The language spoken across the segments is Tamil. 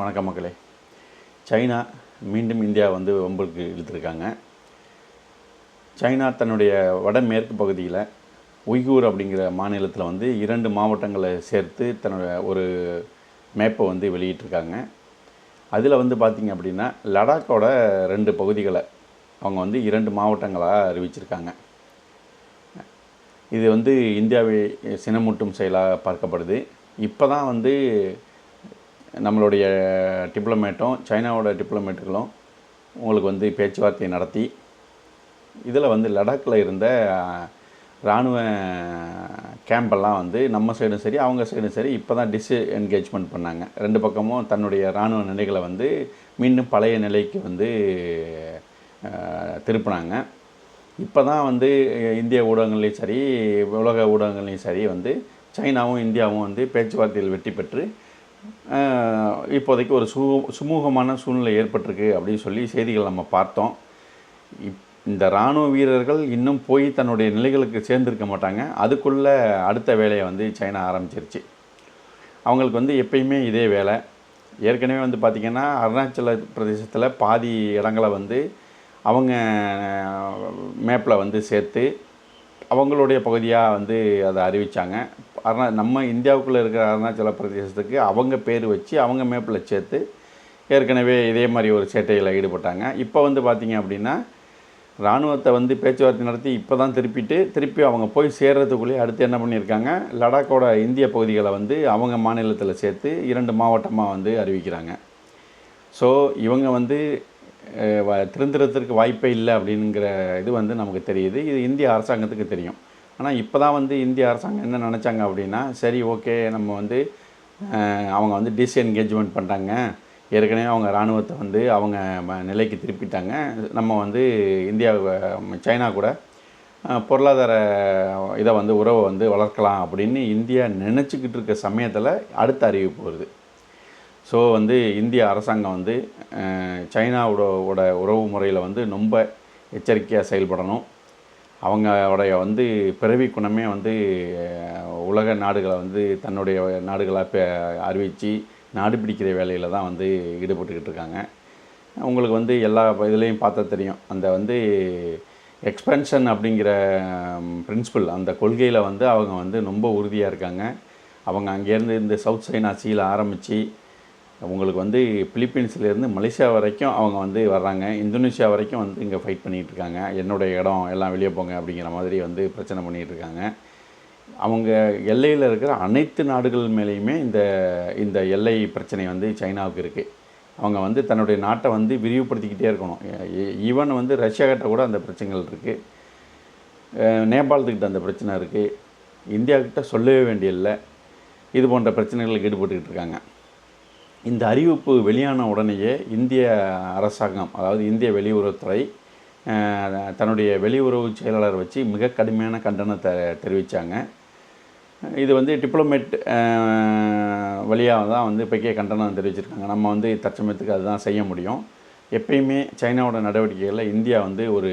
வணக்கம் மக்களே. சைனா மீண்டும் இந்தியா வந்து வம்புக்கு இழுத்துருக்காங்க. சைனா தன்னுடைய வடமேற்கு பகுதியில் உய்கூர் அப்படிங்கிற மாநிலத்தில் வந்து இரண்டு மாவட்டங்களை சேர்த்து தன்னுடைய ஒரு மேப்பை வந்து வெளியிட்டிருக்காங்க. அதில் வந்து பார்த்திங்க அப்படின்னா லடாக்கோட ரெண்டு பகுதிகளை அவங்க வந்து இரண்டு மாவட்டங்களாக அறிவிச்சிருக்காங்க. இது வந்து இந்தியாவை சினமூட்டும் செயலாக பார்க்கப்படுது. இப்போ தான் வந்து நம்மளுடைய டிப்ளமேட்டும் சைனாவோட டிப்ளமேட்டுகளும் உங்களுக்கு வந்து பேச்சுவார்த்தை நடத்தி இதில் வந்து லடாக்கில் இருந்த இராணுவ கேம்பெல்லாம் வந்து நம்ம சைடும் சரி அவங்க சைடும் சரி இப்போ தான் டிஸ் என்கேஜ்மெண்ட் பண்ணாங்க. ரெண்டு பக்கமும் தன்னுடைய இராணுவ நிலைகளை வந்து மீண்டும் பழைய நிலைக்கு வந்து திருப்பினாங்க. இப்போ தான் வந்து இந்திய ஊடகங்கள்லேயும் சரி உலக ஊடகங்கள்லேயும் சரி வந்து சைனாவும் இந்தியாவும் வந்து பேச்சுவார்த்தையில் வெற்றி பெற்று இப்போதைக்கு ஒரு சு சுமூகமான சூழ்நிலை ஏற்பட்டிருக்கு அப்படின்னு சொல்லி செய்திகள் நம்ம பார்த்தோம். இப் இந்த இராணுவ வீரர்கள் இன்னும் போய் தன்னுடைய நிலைகளுக்கு சேர்ந்திருக்க மாட்டாங்க. அதுக்குள்ளே அடுத்த வேலையை வந்து சைனா ஆரம்பிச்சிருச்சு. அவங்களுக்கு வந்து எப்பயுமே இதே வேலை. ஏற்கனவே வந்து பார்த்திங்கன்னா அருணாச்சல பிரதேசத்தில் பாதி இடங்களை வந்து அவங்க மேப்பில் வந்து சேர்த்து அவங்களுடைய பகுதியாக வந்து அதை அறிவித்தாங்க அருணா நம்ம இந்தியாவுக்குள்ளே இருக்கிற அருணாச்சல பிரதேசத்துக்கு அவங்க பேர் வச்சு அவங்க மேப்பில் சேர்த்து ஏற்கனவே இதே மாதிரி ஒரு சேட்டையில் ஈடுபட்டாங்க. இப்போ வந்து பார்த்திங்க அப்படின்னா இராணுவத்தை வந்து பேச்சுவார்த்தை நடத்தி இப்போ தான் திருப்பிட்டு திருப்பி அவங்க போய் சேர்கிறதுக்குள்ளேயே அடுத்து என்ன பண்ணியிருக்காங்க? லடாக்கோட இந்திய பகுதிகளை வந்து அவங்க மாநிலத்தில் சேர்த்து இரண்டு மாவட்டமாக வந்து அறிவிக்கிறாங்க. ஸோ இவங்க வந்து திருந்துறதுக்கு வாய்ப்பே இல்லை அப்படிங்கிற இது வந்து நமக்கு தெரியுது. இது இந்திய அரசாங்கத்துக்கு தெரியும். ஆனால் இப்போ தான் வந்து இந்திய அரசாங்கம் என்ன நினச்சாங்க அப்படின்னா சரி ஓகே நம்ம வந்து அவங்க வந்து டிஸ்என்கேஜ்மெண்ட் பண்ணிட்டாங்க. ஏற்கனவே அவங்க இராணுவத்தை வந்து அவங்க ம- நிலைக்கு திருப்பிட்டாங்க. நம்ம வந்து இந்தியா சைனா கூட பொருளாதார இதை வந்து உறவை வந்து வளர்க்கலாம் அப்படின்னு இந்தியா நினச்சிக்கிட்டு இருக்க சமயத்தில் அடுத்த அறிவிப்பு வருது. ஸோ வந்து இந்திய அரசாங்கம் வந்து சைனாவோட உறவு முறையில் வந்து ரொம்ப எச்சரிக்கையாக செயல்படணும். அவங்களுடைய வந்து பிறவி குணமே வந்து உலக நாடுகளை வந்து தன்னுடைய நாடுகளாக அறிவித்து நாடு பிடிக்கிற வேலையில் தான் வந்து ஈடுபட்டுக்கிட்டு இருக்காங்க. உங்களுக்கு வந்து எல்லா இதுலேயும் பார்த்தா தெரியும். அந்த வந்து எக்ஸ்பென்ஷன் அப்படிங்கிற பிரின்சிபல் அந்த கொள்கையில் வந்து அவங்க வந்து ரொம்ப உறுதியாக இருக்காங்க. அவங்க அங்கேருந்து இந்த சவுத் சைனா சீல ஆரம்பித்து உங்களுக்கு வந்து பிலிப்பீன்ஸ்லேருந்து மலேசியா வரைக்கும் அவங்க வந்து வர்றாங்க. இந்தோனேஷியா வரைக்கும் வந்து இங்கே ஃபைட் பண்ணிகிட்டு இருக்காங்க என்னுடைய இடம் எல்லாம் வெளியே போங்க அப்படிங்கிற மாதிரி வந்து பிரச்சனை பண்ணிகிட்டு இருக்காங்க அவங்க எல்லையில் இருக்கிற அனைத்து நாடுகள் மேலேயுமே இந்த இந்த எல்லை பிரச்சனை வந்து சைனாவுக்கு இருக்குது அவங்க வந்து தன்னுடைய நாட்டை வந்து விரிவுபடுத்திக்கிட்டே இருக்கணும். ஈவன் வந்து ரஷ்யா கிட்ட கூட அந்த பிரச்சனைகள் இருக்குது நேபாளத்துக்கிட்ட அந்த பிரச்சனை இருக்குது இந்தியாக்கிட்ட சொல்லவே வேண்டியதில்லை. இது போன்ற பிரச்சனைகளுக்கு ஈடுபட்டுக்கிட்டு இருக்காங்க இந்த அறிவிப்பு வெளியான உடனேயே இந்திய அரசாங்கம் அதாவது இந்திய வெளியுறவுத்துறை தன்னுடைய வெளியுறவு செயலாளர் வச்சு மிக கடுமையான கண்டனத்தை தெரிவித்தாங்க இது வந்து டிப்ளமேட் வழியாக தான் வந்து இப்போக்கே கண்டனம் தெரிவிச்சிருக்காங்க. நம்ம வந்து தற்சமயத்துக்கு அதுதான் செய்ய முடியும். எப்பயுமே சைனாவோட நடவடிக்கைகளில் இந்தியா வந்து ஒரு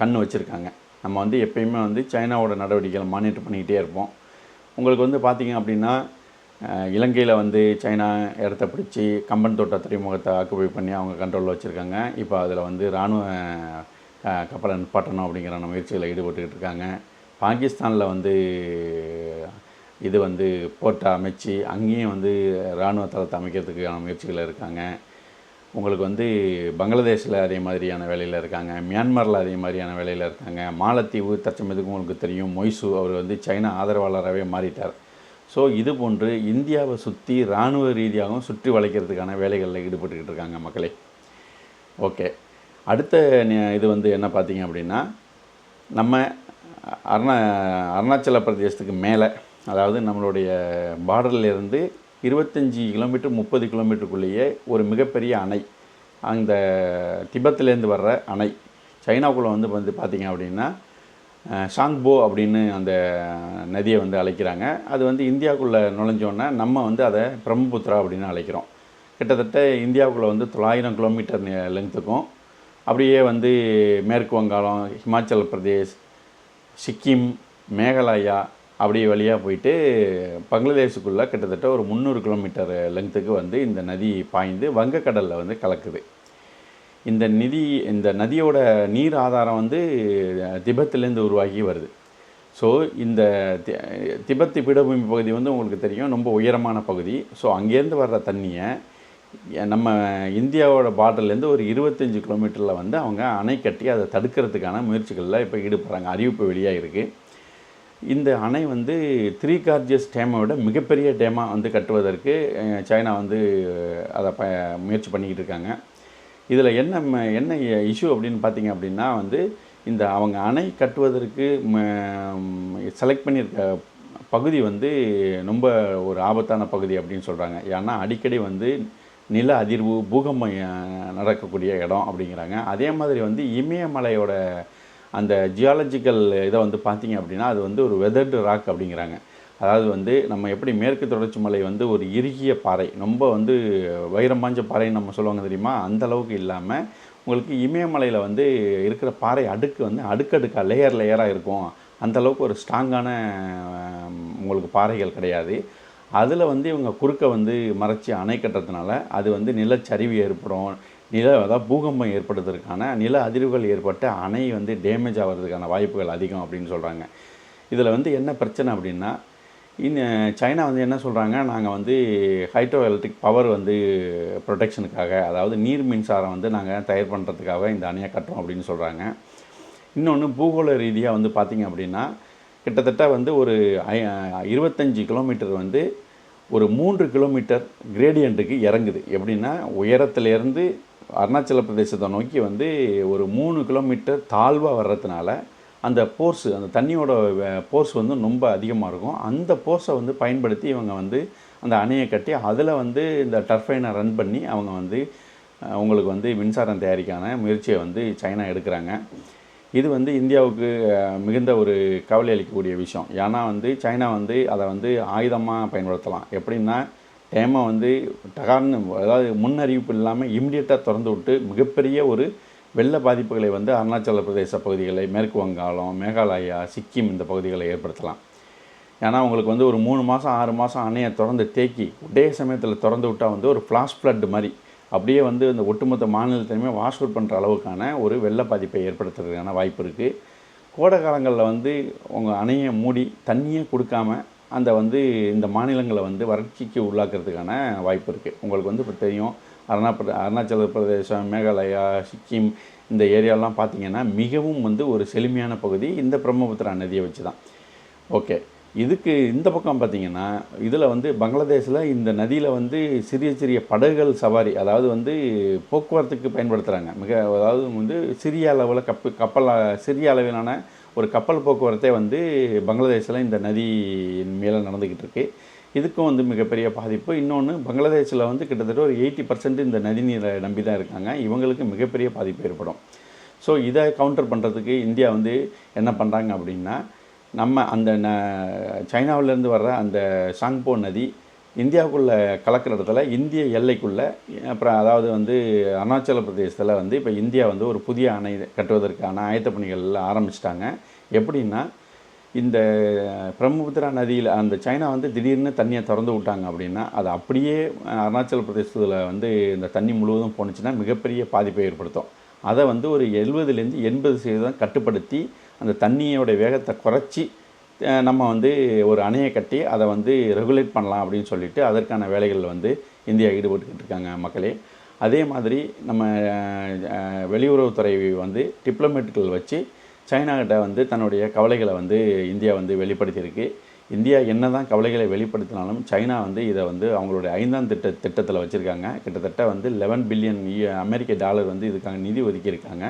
கண் வச்சுருக்காங்க. நம்ம வந்து எப்பயுமே வந்து சைனாவோட நடவடிக்கைகளை மானிட்டர் பண்ணிக்கிட்டே இருப்போம். உங்களுக்கு வந்து பார்த்திங்க அப்படின்னா இலங்கையில் வந்து சைனா இடத்த பிடிச்சி கம்பன் தோட்ட துறைமுகத்தை ஆக்குபை பண்ணி அவங்க கண்ட்ரோலில் வச்சுருக்காங்க. இப்போ அதில் வந்து இராணுவ கப்பலை நிப்பாட்டணும் அப்படிங்கிற முயற்சியில் ஈடுபட்டுக்கிட்டு இருக்காங்க. பாகிஸ்தானில் வந்து இது வந்து போர்ட்டை அமைச்சு அங்கேயும் வந்து இராணுவ தளத்தை அமைக்கிறதுக்கான முயற்சிகளில் இருக்காங்க. உங்களுக்கு வந்து பங்களாதேஷில் அதே மாதிரியான வேலையில் இருக்காங்க. மியான்மரில் அதே மாதிரியான வேலையில் இருக்காங்க. மாலத்தீவு தற்சமயத்துக்கு உங்களுக்கு தெரியும். மொய்சு அவர் வந்து சைனா ஆதரவாளராகவே மாறிட்டார். ஸோ இது போன்று இந்தியாவை சுற்றி இராணுவ ரீதியாகவும் சுற்றி வளைக்கிறதுக்கான வேலைகளில் ஈடுபட்டுக்கிட்டு இருக்காங்க மக்களே. ஓகே அடுத்த இது வந்து என்ன பார்த்தீங்க அப்படின்னா நம்ம அருணா அருணாச்சல பிரதேசத்துக்கு மேலே அதாவது நம்மளுடைய பார்டர்லேருந்து இருபத்தஞ்சி கிலோமீட்டர் முப்பது கிலோமீட்டருக்குள்ளேயே ஒரு மிகப்பெரிய அணை அந்த திபத்துலேருந்து வர்ற அணை சைனாக்குள்ளே வந்து வந்து பார்த்திங்க அப்படின்னா ஷாங்போ அப்படின்னு அந்த நதியை வந்து அழைக்கிறாங்க. அது வந்து இந்தியாவுக்குள்ளே நுழைஞ்சோன்னே நம்ம வந்து அதை பிரம்மபுத்திரா அப்படின்னு அழைக்கிறோம். கிட்டத்தட்ட இந்தியாவுக்குள்ளே வந்து தொள்ளாயிரம் கிலோமீட்டர் லெங்க்த்துக்கும் அப்படியே வந்து மேற்கு வங்காளம் ஹிமாச்சல் பிரதேஷ் சிக்கிம் மேகாலயா அப்படி வழியாக போயிட்டு பங்களாதேஷுக்குள்ளே கிட்டத்தட்ட ஒரு முந்நூறு கிலோமீட்டர் லெங்க்த்துக்கு வந்து இந்த நதி பாய்ந்து வங்கக்கடலில் வந்து கலக்குது. இந்த நிதி இந்த நதியோட நீர் ஆதாரம் வந்து திபத்துலேருந்து உருவாகி வருது. ஸோ இந்த தி- பீடபூமி பகுதி வந்து உங்களுக்கு தெரியும் ரொம்ப உயரமான பகுதி. ஸோ அங்கேருந்து வர்ற தண்ணியை நம்ம இந்தியாவோட பார்டர்லேருந்து ஒரு இருபத்தஞ்சி கிலோமீட்டரில் வந்து அவங்க அணை கட்டி அதை தடுக்கிறதுக்கான முயற்சிகளில் இப்போ ஈடுபடுறாங்க. அறிவிப்பு வெளியாக இருக்குது இந்த அணை வந்து த்ரீ கார்ஜியஸ் டேமை விட மிகப்பெரிய டேமாக வந்து கட்டுவதற்கு சைனா வந்து அதை ப முயற்சி பண்ணிக்கிட்டு இருக்காங்க. இதில் என்ன ம- என்ன இஷ்யூ அப்படின்னு பார்த்தீங்க அப்படின்னா வந்து இந்த அவங்க அணை கட்டுவதற்கு செலக்ட் பண்ணியிருக்க பகுதி வந்து ரொம்ப ஒரு ஆபத்தான பகுதி அப்படின்னு சொல்கிறாங்க ஏன்னா அடிக்கடி வந்து நில அதிர்வு பூகம்பம் நடக்கக்கூடிய இடம் அப்படிங்கிறாங்க. அதே மாதிரி வந்து இமயமலையோட அந்த ஜியாலஜிக்கல் இதை வந்து பார்த்தீங்க அப்படின்னா அது வந்து ஒரு வெதர்டு ராக் அப்படிங்கிறாங்க. அதாவது வந்து நம்ம எப்படி மேற்கு தொடர்ச்சி மலை வந்து ஒரு இறுகிய பாறை ரொம்ப வந்து வைரம்பாஞ்ச பாறைன்னு நம்ம சொல்லுவாங்க தெரியுமா? அந்த அளவுக்கு இல்லாமல் உங்களுக்கு இமயமலையில் வந்து இருக்கிற பாறை அடுக்கு வந்து அடுக்கடுக்காக லேயர் லேயராக இருக்கும். அந்த அளவுக்கு ஒரு ஸ்ட்ராங்கான உங்களுக்கு பாறைகள் கிடையாது. அதில் வந்து இவங்க குறுக்க வந்து மறைச்சி அணை கட்டுறதுனால அது வந்து நிலச்சரிவு ஏற்படும். நில அதாவது பூகம்பம் ஏற்படுறதுக்கான நில அதிர்வுகள் ஏற்பட்டு அணை வந்து டேமேஜ் ஆகிறதுக்கான வாய்ப்புகள் அதிகம் அப்படின்னு சொல்கிறாங்க இதில் வந்து என்ன பிரச்சனை அப்படின்னா இன்னும் சைனா வந்து என்ன சொல்கிறாங்க நாங்கள் வந்து ஹைட்ரோ எலக்ட்ரிக் பவர் வந்து ப்ரொடெக்ஷனுக்காக அதாவது நீர் மின்சாரம் வந்து நாங்கள் தயார் பண்ணுறதுக்காக இந்த அணையை கட்டுறோம் அப்படின்னு சொல்கிறாங்க இன்னொன்று பூகோள ரீதியாக வந்து பார்த்திங்க அப்படின்னா கிட்டத்தட்ட வந்து ஒரு இருபத்தஞ்சி கிலோமீட்டர் வந்து ஒரு மூன்று கிலோமீட்டர் கிரேடியண்ட்டுக்கு இறங்குது. எப்படின்னா உயரத்துலேருந்து அருணாச்சல பிரதேசத்தை நோக்கி வந்து ஒரு மூணு கிலோமீட்டர் தாழ்வாக வர்றதுனால அந்த போர்ஸு அந்த தண்ணியோட போர்ஸ் வந்து ரொம்ப அதிகமாக இருக்கும். அந்த போர்ஸை வந்து பயன்படுத்தி இவங்க வந்து அந்த அணையை கட்டி அதில் வந்து இந்த டர்ஃபைனை ரன் பண்ணி அவங்க வந்து அவங்களுக்கு உங்களுக்கு வந்து மின்சாரம் தயாரிக்கான முயற்சியை வந்து சைனா எடுக்கிறாங்க. இது வந்து இந்தியாவுக்கு மிகுந்த ஒரு கவலை அளிக்கக்கூடிய விஷயம். ஏன்னா வந்து சைனா வந்து அதை வந்து ஆயுதமாக பயன்படுத்தலாம். எப்படின்னா டேமை வந்து டகார்னு அதாவது முன்னறிவிப்பு இல்லாமல் இம்மிடியட்டாக திறந்து விட்டு மிகப்பெரிய ஒரு வெள்ள பாதிப்புகளை வந்து அருணாச்சல பிரதேச பகுதிகளை மேற்கு வங்காளம் மேகாலயா சிக்கிம் இந்த பகுதிகளை ஏற்படுத்தலாம். ஏன்னா உங்களுக்கு வந்து ஒரு மூணு மாதம் ஆறு மாதம் அணையை திறந்து தேக்கி ஒரே சமயத்தில் திறந்து விட்டால் வந்து ஒரு ஃப்ளாஷ் ஃப்ளட் மாதிரி. அப்படியே வந்து இந்த ஒட்டுமொத்த மாநிலத்தையுமே வாஷ் அவுட் பண்ணுற அளவுக்கான ஒரு வெள்ள பாதிப்பை ஏற்படுத்துறதுக்கான வாய்ப்பு இருக்குது கோடை காலங்களில் வந்து உங்கள் அணையை மூடி தண்ணியே கொடுக்காம அந்த வந்து இந்த மாநிலங்களை வந்து வறட்சிக்கு உள்ளாக்குறதுக்கான வாய்ப்பு இருக்குது உங்களுக்கு வந்து இப்போ தெரியும் அருணா அருணாச்சல பிரதேசம் மேகாலயா சிக்கிம் இந்த ஏரியாலாம் பார்த்திங்கன்னா மிகவும் வந்து ஒரு செழுமையான பகுதி இந்த பிரம்மபுத்திரா நதியை வச்சு தான் ஓகே. இதுக்கு இந்த பக்கம் பார்த்தீங்கன்னா இதில் வந்து பங்களாதேஷில் இந்த நதியில் வந்து சிறிய சிறிய படகுகள் சவாரி அதாவது வந்து போக்குவரத்துக்கு பயன்படுத்துகிறாங்க மிக அதாவது வந்து சிறிய அளவில் கப்பு கப்பல் சிறிய அளவிலான ஒரு கப்பல் போக்குவரத்தே வந்து பங்களாதேஷில் இந்த நதியின் மேலே நடந்துக்கிட்டு இருக்கு. இதுக்கும் வந்து மிகப்பெரிய பாதிப்பு. இன்னொன்று பங்களாதேஷில் வந்து கிட்டத்தட்ட ஒரு எயிட்டி பர்சன்ட் இந்த நதி நீரை நம்பி தான் இருக்காங்க. இவங்களுக்கு மிகப்பெரிய பாதிப்பு ஏற்படும். ஸோ இதை கவுண்டர் பண்ணுறதுக்கு இந்தியா வந்து என்ன பண்ணுறாங்க அப்படின்னா நம்ம அந்த ந சைனாவிலேருந்து வர்ற அந்த சாங்போ நதி இந்தியாவுக்குள்ளே கலக்கிற இடத்துல இந்திய எல்லைக்குள்ளே அப்புறம் அதாவது வந்து அருணாச்சல பிரதேசத்தில் வந்து இப்போ இந்தியா வந்து ஒரு புதிய அணை கட்டுவதற்கான ஆயத்த பணிகள் ஆரம்பிச்சிட்டாங்க. எப்படின்னா இந்த பிரம்மபுத்திரா நதியில் அந்த சைனா வந்து திடீர்னு தண்ணியை திறந்து விட்டாங்க அப்படின்னா அது அப்படியே அருணாச்சல பிரதேசத்தில் வந்து இந்த தண்ணி முழுவதும் போணுச்சுன்னா மிகப்பெரிய பாதிப்பை ஏற்படுத்தும். அதை வந்து ஒரு எழுபதுலேருந்து எண்பது சதவீதம் கட்டுப்படுத்தி அந்த தண்ணியோட வேகத்தை குறைச்சி நம்ம வந்து ஒரு அணையை கட்டி அதை வந்து ரெகுலேட் பண்ணலாம் அப்படின்னு சொல்லிட்டு அதற்கான வேலைகள் வந்து இந்தியா ஈடுபட்டுக்கிட்டு இருக்காங்க மக்களே. அதே மாதிரி நம்ம வெளியுறவுத்துறை வந்து டிப்ளமேட்டுகள் வச்சு சைனாகிட்ட வந்து தன்னுடைய கவலைகளை வந்து இந்தியா வந்து வெளிப்படுத்தியிருக்கு. இந்தியா என்ன தான் கவலைகளை வெளிப்படுத்தினாலும் சைனா வந்து இதை வந்து அவங்களுடைய ஐந்தாம் திட்ட திட்டத்தில் வச்சுருக்காங்க. கிட்டத்தட்ட வந்து லெவன் பில்லியன் அமெரிக்க டாலர் வந்து இதுக்காக நிதி ஒதுக்கியிருக்காங்க.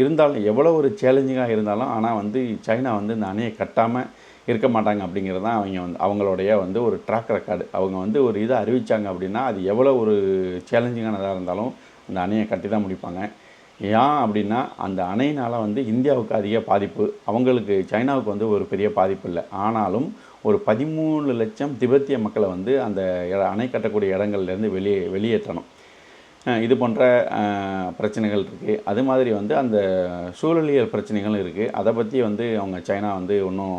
இருந்தாலும் எவ்வளோ ஒரு சேலஞ்சிங்காக இருந்தாலும் ஆனால் வந்து சைனா வந்து இந்த அணையை கட்டாமல் இருக்க மாட்டாங்க அப்படிங்கிறது தான் அவங்க வந்து அவங்களுடைய வந்து ஒரு ட்ராக் ரெக்கார்டு அவங்க வந்து ஒரு இதை அறிவித்தாங்க அப்படின்னா அது எவ்வளோ ஒரு சேலஞ்சிங்கானதாக இருந்தாலும் அந்த அணையை கட்டி தான் முடிப்பாங்க. ஏன் அப்படின்னா அந்த அணையினால் வந்து இந்தியாவுக்கு அதிக பாதிப்பு. அவங்களுக்கு சைனாவுக்கு வந்து ஒரு பெரிய பாதிப்பு இல்லை. ஆனாலும் ஒரு பதிமூணு லட்சம் திபெத்திய மக்களை வந்து அந்த அணை கட்டக்கூடிய இடங்கள்லேருந்து வெளியே வெளியேற்றணும். இது போன்ற பிரச்சனைகள் இருக்குது அது மாதிரி வந்து அந்த சூழலியல் பிரச்சனைகளும் இருக்குது அதை பற்றி வந்து அவங்க சைனா வந்து ஒன்றும்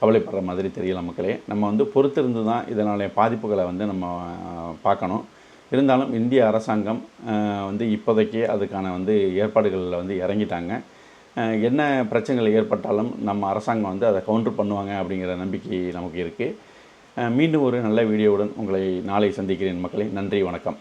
கவலைப்படுற மாதிரி தெரியல மக்களே. நம்ம வந்து பொறுத்திருந்து தான் இதனுடைய பாதிப்புகளை வந்து நம்ம பார்க்கணும். இருந்தாலும் இந்திய அரசாங்கம் வந்து இப்போதைக்கு அதுக்கான வந்து ஏற்பாடுகளில் வந்து இறங்கிட்டாங்க. என்ன பிரச்சனைகள் ஏற்பட்டாலும் நம்ம அரசாங்கம் வந்து அதை கவுண்டர் பண்ணுவாங்க அப்படிங்கிற நம்பிக்கை நமக்கு இருக்குது மீண்டும் ஒரு நல்ல வீடியோவுடன் உங்களை நாளை சந்திக்கிறேன் மக்களை. நன்றி வணக்கம்.